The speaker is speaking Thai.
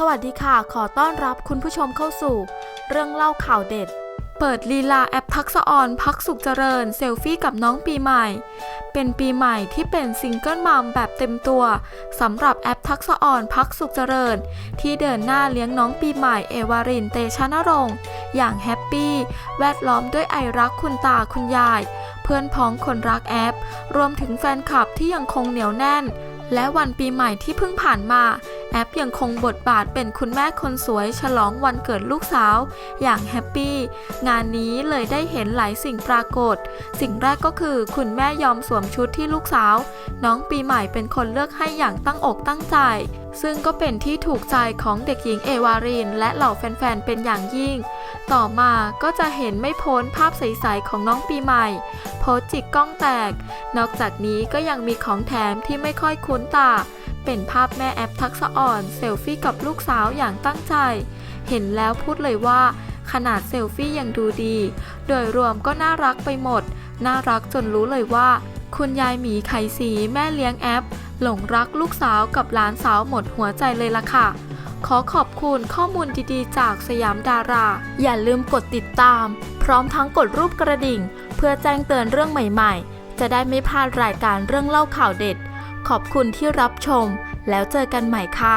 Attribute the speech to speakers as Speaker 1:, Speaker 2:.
Speaker 1: สวัสดีค่ะ ขอต้อนรับคุณผู้ชมเข้าสู่ เรื่องเล่าข่าวเด็ด เปิดลีลาแอปทักษะออนพักสุขเจริญ เซลฟี่กับน้องปีใหม่ เป็นปีใหม่ที่เป็นซิงเกิลมัมแบบเต็มตัวสำหรับแอปทักษะออนพักสุขเจริญ ที่เดินหน้าเลี้ยงน้องปีใหม่เอวารินเตชะนรงค์อย่างแฮปปี้แวดล้อมด้วยไอรักคุณตาคุณยาย เพื่อนพ้องคนรักแอป รวมถึงแฟนคลับที่ยังคงเหนียวแน่น และวันปีใหม่ที่เพิ่งผ่านมา แอปยังคงบทบาทเป็นคุณแม่คนสวยฉลองวันเกิดลูกสาว อย่างแฮปปี้ งานนี้เลยได้เห็นหลายสิ่งปรากฏ สิ่งแรกก็คือคุณแม่ยอมสวมชุดที่ลูกสาว น้องปีใหม่เป็นคนเลือกให้อย่างตั้งอกตั้งใจซึ่งก็เป็นที่ถูกใจของเด็กหญิงเอวาริน และเหล่าแฟนๆ เป็นอย่างยิ่ง ต่อมาก็จะเห็นไม่พ้นภาพใสๆของน้องปีใหม่ โพสจิกกล้องแตก นอกจากนี้ก็ยังมีของแถมที่ไม่ค่อยคุ้นตา เป็นภาพแม่แอปทักษะอ่อนเซลฟี่กับลูกสาวอย่างตั้งใจ เห็นแล้วพูดเลยว่า ขนาดเซลฟี่ยังดูดี โดยรวมก็น่ารักไปหมด น่ารักจนรู้เลยว่า คุณยายหมีไข่สีแม่เลี้ยงแอป หลงรักลูกสาวกับหลานสาวหมดหัวใจเลยล่ะค่ะ ขอขอบคุณข้อมูลดีๆ จากสยามดารา อย่าลืมกดติดตาม พร้อมทั้งกดรูปกระดิ่ง เพื่อแจ้งเตือนเรื่องใหม่ๆ จะได้ไม่พลาดรายการเรื่องเล่าข่าวเด็ด ขอบคุณที่รับชม แล้วเจอกันใหม่ค่ะ